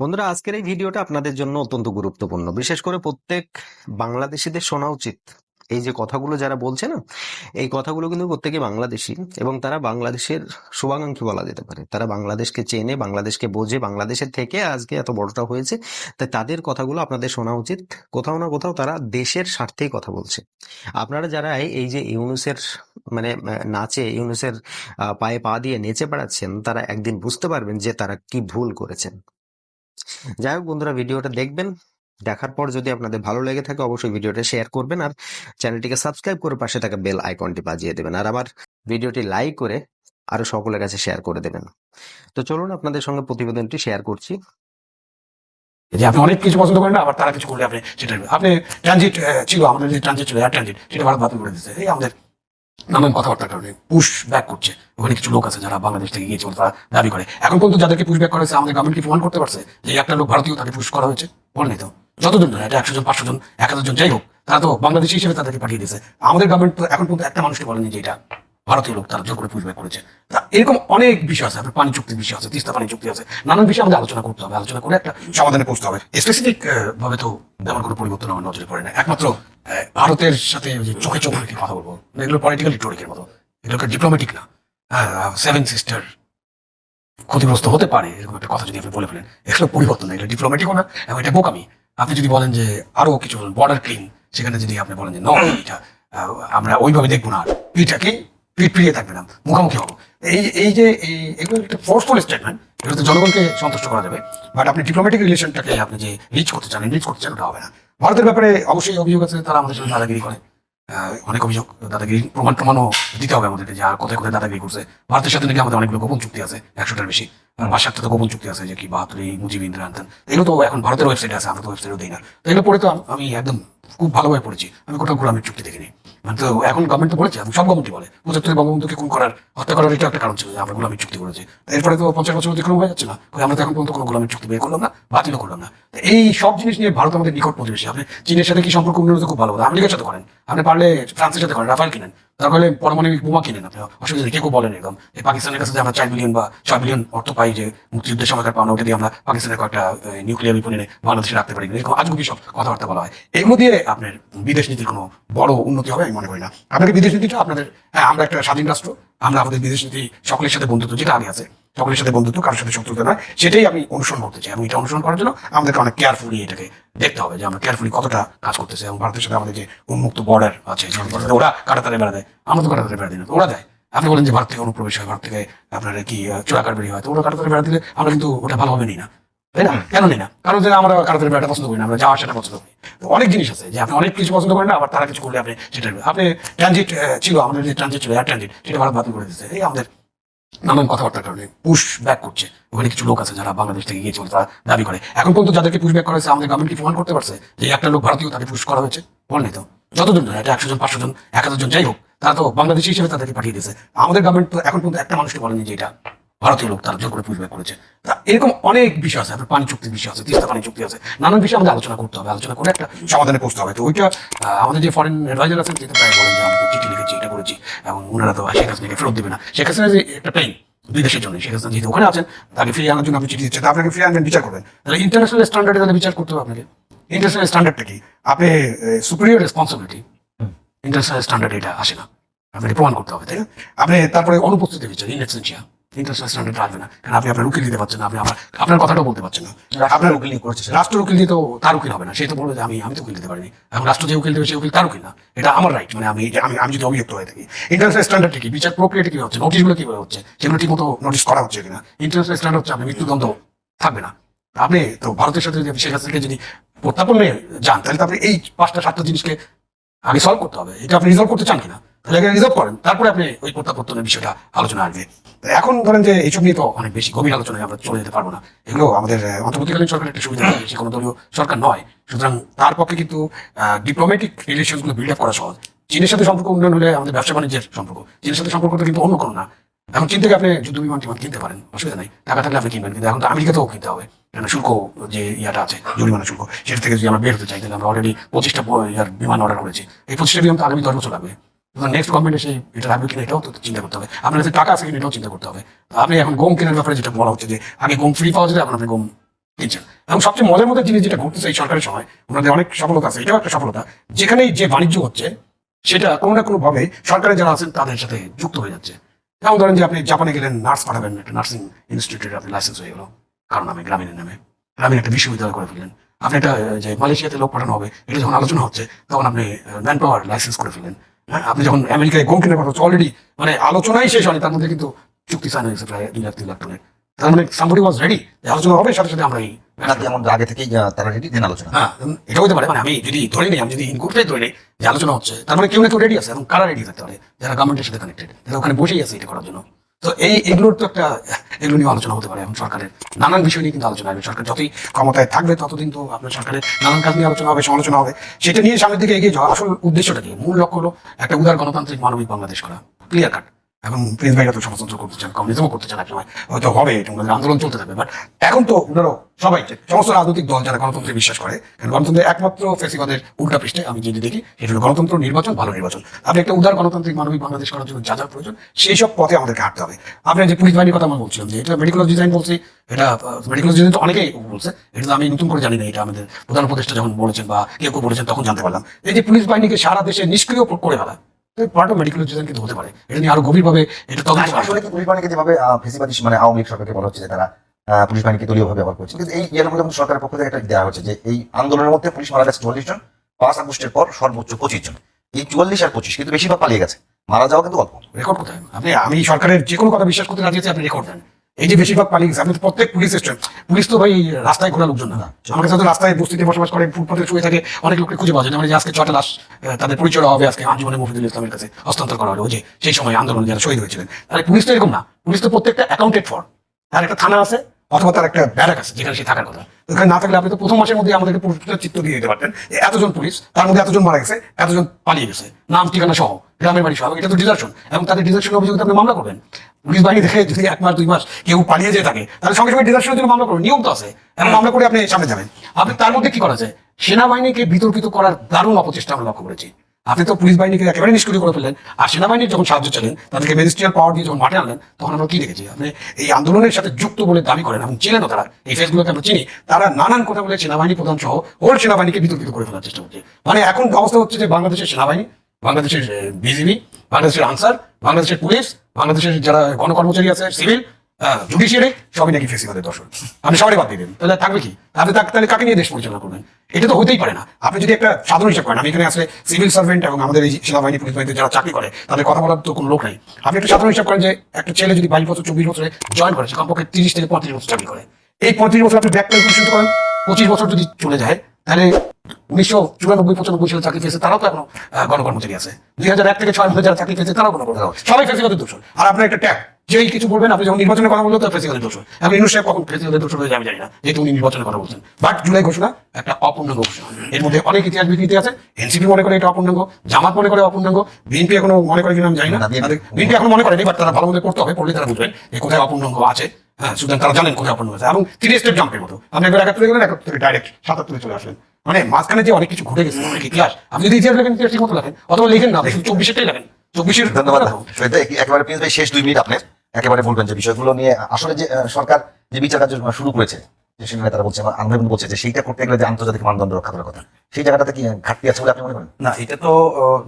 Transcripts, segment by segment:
বন্ধুরা, আজকের এই ভিডিওটা আপনাদের জন্য অত্যন্ত গুরুত্বপূর্ণ। বিশেষ করে প্রত্যেক বাংলাদেশিদের শোনা উচিত। এই যে কথাগুলো যারা বলছে না, এই কথাগুলো কিন্তু প্রত্যেকে বাংলাদেশি এবং তারা বাংলাদেশের শুভাকাঙ্ক্ষী বলা যেতে পারে। তারা বাংলাদেশকে চেনে, বাংলাদেশকে বোঝে, বাংলাদেশের থেকে আজকে এত বড়টা হয়েছে, তাই তাদের কথাগুলো আপনাদের শোনা উচিত। কোথাও না কোথাও তারা দেশের স্বার্থেই কথা বলছে। আপনারা যারা এই- যে ইউনুসের মানে নাচে, ইউনুসের পায়ে পা দিয়ে নেচে বেড়াচ্ছেন, তারা একদিন বুঝতে পারবেন যে তারা কি ভুল করেছেন। যাই হোক বন্ধুরা, ভিডিওটা দেখবেন। দেখার পর যদি আপনাদের ভালো লেগে থাকে, অবশ্যই ভিডিওটা শেয়ার করবেন আর চ্যানেলটিকে সাবস্ক্রাইব করে পাশে থাকা বেল আইকনটি বাজিয়ে দেবেন আর আবার ভিডিওটি লাইক করে আরও সকলের কাছে শেয়ার করে দেবেন। তো চলুন আপনাদের সঙ্গে প্রতিবেদনটি শেয়ার করছি। যে আপনি অনেক কিছু পছন্দ করেন না, আবার তারা কিছু করলে আপনি সেটা আপনি ট্রানজিট ছিল আমাদের যে ট্রানজিট ছিল এয়ার ট্রানজিট সেটা ভারত বাতিল করে দিচ্ছে এই আমাদের নানান কথাবার্তার কারণে পুশ ব্যাক করছে। ওখানে কিছু লোক আছে যারা বাংলাদেশ থেকে গিয়েছে তারা দাবি করে। এখন পর্যন্ত যাদেরকে পুশ ব্যাক করা আমাদের গভর্নমেন্ট কি প্রমাণ করতে পারছে যে একটা লোক ভারতীয় তাকে পুশ করা হয়েছে? বলেনি তো। যতজন না এটা একশো জন, পাঁচশো জন, এক হাজার জন, যাই হোক, তারা তো বাংলাদেশি হিসেবে তাদেরকে পাঠিয়ে দিয়েছে। আমাদের গভর্নমেন্ট তো এখন পর্যন্ত একটা মানুষকে বলেনি যে এটা ভারতীয় লোক তারা জোর করে ব্যাক করেছে। এরকম অনেক বিষয় আছে, আপনার পানি চুক্তির বিষয় আছে, তিস্তা পানি চুক্তি আছে, নানান বিষয়ে আমাদের আলোচনা করতে হবে, আলোচনা করে একটা সমাধানে পৌঁছতে হবে। স্পেসিফিক ভাবে তো তেমন কোনো পরিবর্তন আমার নজরে পড়ে না। একমাত্র ভারতের সাথে যে চোখে চোখ রেখে কথা বলব, এগুলো পলিটিক্যাল রিটোরিকের মতো। এগুলোকে ডিপ্লোম্যাটিক না। সেভেন সিস্টার ক্ষতিগ্রস্ত হতে পারে, এরকম একটা কথা যদি আপনি বলে ফেলেন, এগুলো পরিবর্তন না, এগুলো ডিপ্লোম্যাটিকও না, এবং এটা বোকামি। আপনি যদি বলেন যে আরও কিছু বর্ডার ক্লিন সেখানে যদি আপনি বলেন যে, ন, এটা আমরা ওইভাবে দেখব না আর। পিঠটাকে থাকবে না, মুখোমুখি হব। এই এই যে, এই, এগুলো একটা ফোর্সফুল স্টেটমেন্ট এগুলো তো জনগণকে সন্তুষ্ট করা যাবে। বাট আপনি ডিপ্লোম্যাটিক রিলেশনটাকে আপনি যে রিচ করতে চান রিচ করতে চান, ওটা হবে না। ভারতের ব্যাপারে অবশ্যই অভিযোগ আছে, তারা আমাদের সাথে দাদাগিরি করে। অনেক অভিযোগ দাদাগিরি প্রমাণ প্রমাণও দিতে হবে আমাদেরকে, যে কোথায় কোথায় দাদাগিরি করছে। ভারতের সাথে নাকি আমাদের অনেকগুলো গোপন চুক্তি আছে, একশোটার বেশি। ভাষার তো গোপন চুক্তি আছে, যে কি বাহাতুরি মুজিব, ইন্দ্রা আনতেন এগুলো তো এখন ভারতের ওয়েবসাইট আছে, আমরা তো ওয়েবসাইটও দিই না। তো এগুলো পড়ে তো আমি একদম খুব ভালোভাবে পড়েছি। আমি কোথাও গোলামের চুক্তি দেখিনি। তো এখন গভর্নমেন্ট বলেছে সব গভর্নমেন্টই বলে। পঁচাত্তরে বঙ্গবন্ধুকে খুন করার, হত্যা করার এটা একটা কারণ ছিল, আমরা গোলামের চুক্তি করেছি। এরপরে তো পঞ্চাশ বছর অতিক্রম হয়ে যাচ্ছে না। আমরা তো এখন পর্যন্ত কোনো গোলামের চুক্তি বের করলাম না, বাতিলও করলাম না। এই সব জিনিস নিয়ে ভারত আমাদের নিকট প্রতিবেশী। আপনি চীনের সাথে কি সম্পর্ক উন্নয়ন খুব ভালো আমেরিকার সাথে করেন। আপনি পারলে ফ্রান্সের সাথে করেন রাফাল কিনেন। তারপরে পারমাণবিক বোমা কিনেন আপনি অসুবিধা নেই, কেউ বলেন এরকম। এই পাকিস্তানের কাছে আমরা চার বিলিয়ন বা ছয় বিলিয়ন অর্থ পাই যে মুক্তিযুদ্ধের সময়কার পাওনা, ওটা দিয়ে আমরা পাকিস্তানের কয়েকটা নিউক্লিয়ার বিপণী বাংলাদেশে রাখতে পারি। এরকম আজগুবি সব কথাবার্তা বলা হয়। এগুলো দিয়ে আপনার বিদেশ নীতির কোনো বড় উন্নতি হবে আমি মনে করি না। আপনাকে বিদেশ নীতিটা আপনাদের হ্যাঁ আমরা একটা স্বাধীন রাষ্ট্র, আমরা আমাদের বিদেশ নীতি সকলের সাথে বন্ধুত্ব, যেটা আগে আছে। সকলের সাথে বন্ধুত্ব, কারোর সাথে শত্রুতা নয়। সেটাই আমি অনুসরণ করতে চাই। এবং এটা অনুসরণ করার জন্য আমাদেরকে অনেক কেয়ারফুলি এটাকে দেখতে হবে যে আমরা কেয়ারফুলি কতটা কাজ করতেছে এবং ভারতের সাথে আমাদের যে উন্মুক্ত বর্ডার আছে ওরা কাটাতারে বেড়া দেয়, আমরা তো কাটাতারে বেড়া দিই না ওরা দেয়। আপনি বলেন যে ভারত থেকে অনুপ্রবেশ হয়, ভারত থেকে আপনার কি চোরাকার বেরিয়ে হয়, তো ওরা কাটাতারে বেড়া দিলে আমরা কিন্তু ওটা ভালো নিই না। তাই না? কেন নিই না? কারণ আমরা পছন্দ করি না, আমরা যাওয়া সেটা পছন্দ করি। অনেক জিনিস আছে যে আপনি অনেক কিছু পছন্দ করেন না, আবার তারা কিছু করলে আপনি সেটা, আপনি ট্রানজিট ছিল, আমাদের যে ট্রানজিট ছিল এয়ার ট্রানজিট সেটা ভারত বাতিল করে দিচ্ছে এই আমাদের নানান কথাবার্তার কারণে পুশ ব্যাক করছে। ওখানে কিছু লোক আছে যারা বাংলাদেশ থেকে গিয়েছিল, তারা দাবি করে। এখন পর্যন্ত যাদেরকে পুশ ব্যাক করা হয়েছে, আমাদের গভর্নমেন্ট কি প্রমাণ করতে পারছে যে একটা লোক ভারতীয় তাকে পুশ করা হয়েছে? বল নাই তো। যতজন এটা একশো জন পাঁচশো জন এক হাজার জন যাই হোক, তারা তো বাংলাদেশি হিসেবে তাদেরকে পাঠিয়ে দিয়েছে। আমাদের গভর্নমেন্ট তো এখন পর্যন্ত একটা মানুষকে বলেনি যে এটা ভারতীয় লোক, তারা জোর করে পুশ ব্যাক করেছে। এরকম অনেক বিষয় আছে পানি চুক্তির বিষয় আছে, তিস্তা পানি চুক্তি আছে, নানান বিষয়ে আমাদের আলোচনা করতে হবে, আলোচনা করে একটা সমাধানে পৌঁছতে হবে। তো ওইটা আমাদের যে ফরেন অ্যাডভাইজার আছেন, তিনি প্রায় বলেন যে আমরা তো চিঠি লিখেছি, এটা করেছি। এবং ওনারা তো শেখ হাসিনাকে ফেরত দেবে না। শেখ হাসিনা যে একটা পেইন দুই দেশের জন্য শেখ হাসিনা যেহেতু ওখানে আছেন, তাকে ফিরিয়ে আনার জন্য আপনি চিঠি দিচ্ছেন। আপনাকে ফিরিয়ে আনবেন, বিচার করবেন। তাহলে ইন্টারন্যাশনাল স্ট্যান্ডার্ডে তাহলে বিচার করতে হবে আপনাকে। ইন্টারন্যাশনাল স্ট্যান্ডার্ডটা কি? আপনি সুপিরিয়র রেসপন্সিবিলিটি ইন্টারন্যাশনাল স্ট্যান্ডার্ড এটা আসে না। আপনাকে প্রমাণ করতে হবে, তাই না? আপনি তারপরে অনুপস্থিতি বিচার ইনএক্সেন্সিয়া আসবে না। কারণ আপনি আপনার উকিল দিতে পারছেন না, আপনি আমার আপনার কথাটাও বলতে পারছেন না। আপনার উকিল রাষ্ট্র উকিল তো তার উকিল হবে না। সে তো বলবে যে আমি আমি তো উকিল দিতে পারিনি। এখন রাষ্ট্র যে উকিল দেবে সেই উকিল তার উকিল না। এটা আমার রাইট মানে আমি আমি আমি যদি অভিযুক্ত হয়ে থাকি। ইন্টারন্যাশনাল স্ট্যান্ডার্ড কি? বিচার প্রক্রিয়াটা হচ্ছে? নোটিশগুলো হচ্ছে? সেগুলো নোটিশ করা হচ্ছে কিনা? ইন্টারন্যাশনাল স্ট্যান্ডার্ড হচ্ছে আপনি মৃত্যুদণ্ড থাকবে না। আপনি তো ভারতের সাথে যদি শেখ হাসিনাকে যদি প্রত্যাপন যান, তাহলে তো আপনি এই পাঁচটা, সাতটা জিনিসকে আগে সলভ করতে হবে। এটা আপনি রিজলভ করতে চান কিনা? তাহলে রিজলভ করেন। তারপরে আপনি ওই প্রত্যাবর্তনের বিষয়টা আলোচনা আসবে। এখন ধরেন যে এইসব নিয়ে তো অনেক বেশি গভীর আলোচনায় আমরা চলে যেতে পারব না। এগুলো আমাদের অন্তর্বর্তীকালীন সরকারের একটা সুবিধা সে কোনো দলীয় সরকার নয়। সুতরাং তার পক্ষে কিন্তু ডিপ্লোম্যাটিক রিলেশনগুলো বিল্ড আপ করা সহজ। চীনের সাথে সম্পর্ক উন্নয়ন হলে আমাদের ব্যবসা বাণিজ্যের সম্পর্ক। চীনের সাথে সম্পর্কটা কিন্তু অন্য কোনো না। এখন চীন থেকে আপনি যুদ্ধ বিমান টিমান কিনতে পারেন, অসুবিধা নেই। টাকা থাকলে আপনি কিনবেন। কিন্তু এখন তো আমেরিকাতেও কিনতে হবে। কেন শুল্ক যে ইয়াটা আছে, জরিমানা শুল্ক, সেটা থেকে যদি আমরা বের হতে চাই, তাহলে আমরা অলরেডি পঁচিশটা বিমান অর্ডার করেছি। এই পঁচিশটা বিমান তো আগামী দশ বছর লাগবে। নেক্সট গভর্নমেন্ট এসে এটা লাগবে কিনা এটাও তো চিন্তা করতে হবে। আপনার কাছে টাকা আছে এটাও চিন্তা করতে হবে। আপনি এখন গম কেনার ব্যাপারে যেটা বলা হচ্ছে যে, আগে গম ফ্রি পাওয়া যেত, এখন আপনি গম কিনছেন। এবং সবচেয়ে মজার মধ্যে জিনিস যেটা ঘটতেছে এই সরকারের সময়, ওনাদের অনেক সফলতা আছে, এটাও একটা সফলতা। যেখানেই যে বাণিজ্য হচ্ছে, সেটা কোনো না কোনো ভাবে সরকারের যারা আছেন, তাদের সাথে যুক্ত হয়ে যাচ্ছে। যেমন ধরেন যে আপনি জাপানে গেলেন, নার্স পাঠাবেন, একটা নার্সিং ইনস্টিটিউটে আপনি লাইসেন্স হয়ে গেল, কারণ নামে, গ্রামীণের নামে। গ্রামীণ একটা বিশ্ববিদ্যালয় করে ফেললেন। আপনি একটা, যে মালয়েশিয়াতে লোক পাঠানো হবে, এটা যখন আলোচনা হচ্ছে, তখন আপনি ম্যান পাওয়ার লাইসেন্স করে ফেললেন। হ্যাঁ আপনি যখন আমেরিকায় গম কেনার কথা হচ্ছে অলরেডি মানে আলোচনাই শেষ হয়নি তার মধ্যে কিন্তু চুক্তি সাইন হয়েছে প্রায় দুই লাখ তিন লাখ টনের তার মানে সামবডি ওয়াজ রেডি আলোচনা হবে সাথে সাথে আমরা এই নাকি আগে থেকেই তারা রেডি দেন আলোচনা হ্যাঁ এটা হতে পারে মানে আমি যদি ধরে নিই আমি যদি ইনকুপটাই ধরে নিই যে আলোচনা হচ্ছে তার মানে কেউ না কেউ রেডি আছে এবং কারা রেডি থাকতে পারে যারা গভর্নমেন্টের সাথে কানেক্টেড যারা ওখানে বসেই আছে এটা করার জন্য। তো এই, এগুলোর তো একটা, এগুলো নিয়ে আলোচনা হতে পারে এবং সরকারের নানান বিষয় নিয়ে কিন্তু আলোচনা হবে। সরকার যতই ক্ষমতায় থাকবে, ততদিন তো আপনার সরকারের নানান কাজ নিয়ে আলোচনা হবে, সমালোচনা হবে। সেটা নিয়ে সামনের দিকে এগিয়ে যাওয়া আসল উদ্দেশ্যটা কি? মূল লক্ষ্য হলো একটা উদার গণতান্ত্রিক মানবিক বাংলাদেশ করা। ক্লিয়ার কাট এখন প্রিন্স ভাইরা তো সমাজতন্ত্র করতে চান কমিউনিজমও করতে চান এক সময় হয়তো হবে আন্দোলন চলতে থাকবে বাট এখন তো ওনারও সবাই, সমস্ত রাজনৈতিক দল যারা গণতন্ত্রে বিশ্বাস করে, কারণ গণতন্ত্রের একমাত্র ফেসিবাদের উল্টা পৃষ্ঠে আমি যেটি দেখি, সেটা হলো গণতন্ত্র নির্বাচন, ভালো নির্বাচন। আপনি একটা উদার গণতান্ত্রিক মানবিক বাংলাদেশ করার জন্য যা যা প্রয়োজন, সেই সব পথে আমাদেরকে হাঁটতে হবে। আপনি যে পুলিশ বাহিনীর কথা আমরা বলছিলাম যে, এটা মেডিকেল ডিজাইন বলছি এটা মেডিকেল ডিজাইন তো অনেকেই বলছে, এটা আমি নতুন করে জানি না, এটা আমাদের প্রধান উপদেষ্টা যখন বলেছেন বা কেউ কেউ বলেছেন, তখন জানতে পারলাম। এই যে পুলিশ বাহিনীকে সারা দেশে নিষ্ক্রিয় করে ফেলা অফ মেডিকেল কিন্তু হতে পারে। এটা নিয়ে আরও গভীরভাবে এটা তদন্ত আসলে কি পুলিশ বাহিনীকে যেভাবে ফেসিবাদী মানে আওয়ামী লীগ সরকারকে বলা হচ্ছে যে তারা পুলিশ বাহিনীকে দলীয় ভাবে ব্যবহার করছে। কিন্তু এই ইয়ের মধ্যে সরকারের পক্ষ থেকে একটা দেওয়া হচ্ছে যে এই আন্দোলনের মধ্যে পুলিশ মারা গেছে চুয়াল্লিশ জন পাঁচ আগস্টের পর সর্বোচ্চ পঁচিশ জন। এই চুয়াল্লিশ আর পঁচিশ কিন্তু বেশিরভাগ পালিয়ে গেছে। মারা যাওয়া কিন্তু অল্প। রেকর্ড কোথায়? আপনি আমি সরকারের যে কোনো কথা বিশ্বাস করতে রাজি আছি আপনি রেকর্ড দেন। এই যে বেশিরভাগ গেছে আপনি তো প্রত্যেক পুলিশ স্টেশন পুলিশ তো ভাই রাস্তায় ঘোরা লোকজন না। আমার কাছে রাস্তায় বস্তিতে বসবাস করে, ফুটপাতে শুয়ে থাকে, অনেক লোককে খুঁজে পাওয়া যায় মানে আজকে ছটা লাশ তাদের পরিচয় হবে, আজকে আঞ্জুমানে মফিদুল ইসলামের কাছে হস্তান্তর করা হলো। যে সেই সময় আন্দোলন যারা শহীদ হয়েছিলেন তাহলে পুলিশ তো এরকম না? পুলিশ তো প্রত্যেকটা অ্যাকাউন্টেড ফর তার একটা থানা আছে অথবা তার একটা ব্যারাক আছে যেখানে সে থাকার কথা। ওখানে না থাকলে আপনি তো প্রথম মাসের মধ্যে আমাদেরকে পুরোটা চিত্র দিয়ে দিতে পারতেন। এতজন পুলিশ তার মধ্যে এতজন মারা গেছে এতজন পালিয়ে গেছে। নাম ঠিকানা সহ গ্রামের বাড়ি সহ এটা তো ডিজার্শন এবং তাদের ডিজার্শন অভিযোগে আপনি মামলা করবেন। পুলিশ বাহিনী দেখে যদি এক মাস দুই মাস কেউ পালিয়ে যেয়ে থাকে তাহলে সঙ্গে সঙ্গে ডিজার্শনের জন্য মামলা করবেন নিয়ম তো আছে এবং মামলা করে আপনি সামনে যাবেন। আপনি তার মধ্যে কি করা যায়? সেনাবাহিনীকে বিতর্কিত করার দারুণ অপচেষ্টা আমরা লক্ষ্য করেছি। আপনি তো পুলিশ বাহিনীকে একেবারে নিষ্ক্রিয় করে ফেললেন, আর সেনাবাহিনীর যখন সাহায্য চাইলেন, তাদেরকে ম্যাজিস্ট্রিয়াল পাওয়ার দিয়ে যখন মাঠে আনলেন, তখন আমরা কি দেখেছি? আপনি এই আন্দোলনের সাথে যুক্ত বলে দাবি করেন এবং চিনেনও তারা। এই ফেসগুলোকে আমরা চিনি। তারা নানান কথা বলে সেনাবাহিনী প্রধান সহ ওর সেনাবাহিনীকে বিতর্কিত করে ফেলার চেষ্টা করছে। মানে এখন অবস্থা হচ্ছে যে বাংলাদেশের সেনাবাহিনী, বাংলাদেশের বিজিবি, বাংলাদেশের আনসার, বাংলাদেশের পুলিশ, বাংলাদেশের যারা গণকর্মচারী আছে, সিভিল জুডিশিয়ারি সবই নাকি ফেসিবাদের দর্শন। আপনি সবাই বাদ দিয়ে দেন। তাহলে থাকবে কি? আপনি তাহলে কাকে নিয়ে দেশ পরিচালনা করবেন? এটা তো হতেই পারে না। আপনি যদি একটা সাধারণ হিসাব করেন, আমি এখানে আসলে সিভিল সার্ভেন্ট এবং আমাদের এই সেনাবাহিনী পুলিশ বাহিনীতে যারা চাকরি করে, তাদের কথা বলার তো কোনো লোক নেই। আপনি একটা সাধারণ হিসাব করেন যে একটা ছেলে যদি বাইশ বছর, চব্বিশ বছরে জয়েন করে, সে কমপক্ষে তিরিশ থেকে পঁয়ত্রিশ বছর চাকরি করে। এই পঁয়ত্রিশ বছর আপনি ব্যাক ক্যালকুলেশন করেন, পঁচিশ বছর যদি চলে যায়, তাহলে উনিশশো চুরানব্বই, পঁচানব্বই সালে চাকরি পেয়েছে, তারাও তো এখনও গণকর্মচারী আছে। দুই হাজার এক থেকে ছয় যারা চাকরি পেয়েছে, তারাও গণকর্মচারী। সবাই ফেসিবাদের দোষ আর আপনার একটা ট্যাগ যেই কিছু বলবেন আপনি যখন নির্বাচনের কথা বললেন তো ফেসিবাদের দোষ এখন ইউনুস সাহেব কখন ফেসিবাদের দোষ হয়ে আমি জানি না যেহেতু উনি নির্বাচনের কথা বলছেন। বাট জুলাই ঘোষণা একটা অপূর্ণাঙ্গ ঘোষণা। এর মধ্যে অনেক ইতিহাস বিকৃতি আছে। এনসিপি মনে করে এটা অপূর্ণাঙ্গ জামাত মনে করে অপূর্ণাঙ্গ বিএনপি এখনও মনে করে কিনা আমি জানি না। বিএনপি এখন মনে করেনি বাট তারা ভালো মতো পড়তে হবে পড়লে তারা বুঝবেন যে কোথায় অপূর্ণাঙ্গ আছে। হ্যাঁ সুতরাং তারা জানেন কোথায় অপূর্ণ আছে। এবং থ্রি স্টেপ জাম্পের মতো। আপনি একবার একাত্তরে গেলেন একাত্তর থেকে ডাইরেক্ট সাতাত্তরে চলে আসলেন। মানে মাঝখানে যে অনেক কিছু ঘটে গেছে অনেক ইতিহাস আপনি যদি ইতিহাস লেখেন ইতিহাস ঠিক মতো লেখেন অথবা লিখেন না দেখুন চব্বিশেরটাই লেখেন। চব্বিশের ধন্যবাদ একেবারে প্রিন্স ভাই শেষ দুই মিনিট আপনার। একেবারে বলবেন যে বিষয়গুলো নিয়ে, আসলে যে সরকার যে বিচার কার্য শুরু করেছে, যে সেখানে তারা বলছে আন্দোলন বলছে, যে সেইটা করতে গেলে যে আন্তর্জাতিক মানদণ্ড রক্ষা করার কথা, সেই জায়গাটাতে কি ঘাটতি আছে বলে আপনি মনে করেন? না, এটা তো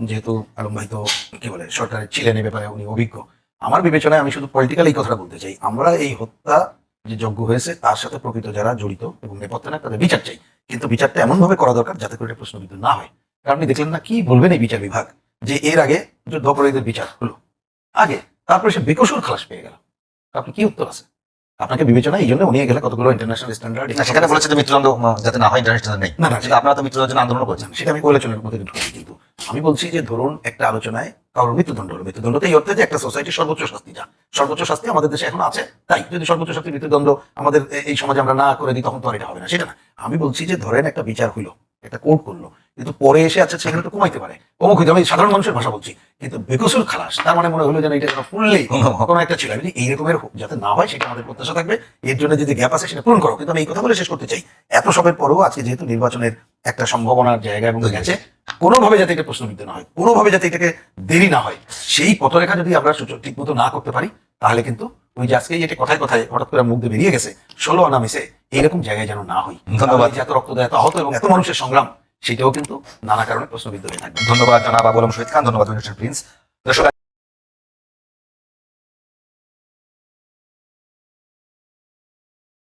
যেহেতু আলম ভাই তো, কি বলে সরকারের ছিলেন এই ব্যাপারে উনি অভিজ্ঞ। আমার বিবেচনায় আমি শুধু পলিটিক্যাল এই কথাটা বলতে চাই। আমরা এই হত্যা যে যজ্ঞ হয়েছে, তার সাথে প্রকৃত যারা জড়িত এবং নেপথ্যে না তাদের বিচার চাই। কিন্তু বিচারটা এমন ভাবে করা দরকার যাতে করে প্রশ্নবিদ্ধ না হয়। কারণ আপনি দেখলেন না কি বলবেন এই বিচার বিভাগ? যে এর আগে যুদ্ধ অপরাধীদের বিচার হলো। আগে তারপরে সে বেকসুর খালাস পেয়ে গেল। আপনি কি উত্তর আছে? আপনাকে বিবেচনা এই জন্য উনি গেলে কতগুলো ইন্টারন্যাশনাল স্ট্যান্ডার্ড সেখানে বলেছে যে মৃত্যুদণ্ড যাতে না হয় ইন্টারন্যাশনাল নেই। না, না, আপনারা তো মৃত্যুদণ্ডের জন্য আন্দোলন করেছেন। সেটা আমি আলোচনার মধ্যে ঢুকেছি কিন্তু আমি বলছি যে ধরুন একটা আলোচনায় কারোর মৃত্যুদণ্ড হলো। মৃত্যুদণ্ড তো এই অর্থে যে একটা সোসাইটির সর্বোচ্চ শাস্তি যা সর্বোচ্চ শাস্তি আমাদের দেশে এখন আছে। তাই যদি সর্বোচ্চ শাস্তি মৃত্যুদণ্ড আমাদের এই সমাজে আমরা না করে দিই তখন তো আর এটা হবে না। সেটা না। আমি বলছি যে ধরেন একটা বিচার হইল একটা কোর্ট করল। কিন্তু পরে এসে আছে সেখানে একটু কমাইতে পারে। অমুক হইতে আমি সাধারণ মানুষের ভাষা বলছি। কিন্তু বেকসুর খালাস তার মানে মনে হলো যেন এটা ফুললেই কোনো একটা ছিল। আমি এইরকমের যাতে না হয় সেটা আমাদের প্রত্যাশা থাকবে। এর জন্য যদি গ্যাপ আছে সেটা পূরণ করো। কিন্তু আমি এই কথা বলে শেষ করতে চাই। এত সবের পরেও আজকে যেহেতু নির্বাচনের একটা সম্ভাবনার জায়গা এবং গেছে কোনোভাবে যাতে এটা প্রশ্নবিদ্ধ না হয় কোনোভাবে যাতে এটাকে দেরি না হয় সেই পথরেখা যদি আমরা সুযোগ ঠিক মতো না করতে পারি তাহলে কিন্তু ওই যে আজকে যেটা কথায় কথায় হঠাৎ করে মুখ দিয়ে বেরিয়ে গেছে ষোলো আনা মিশে এইরকম জায়গায় যেন না হয় ধন্যবাদ। এত রক্তদায় হতো এত আহত এবং এত মানুষের সংগ্রাম সেটাও কিন্তু নানা কারণে প্রশ্নবিদ্ধ হয়ে থাকবে। ধন্যবাদ জানাব আবুল শহীদ খান, ধন্যবাদ প্রিন্স। দর্শক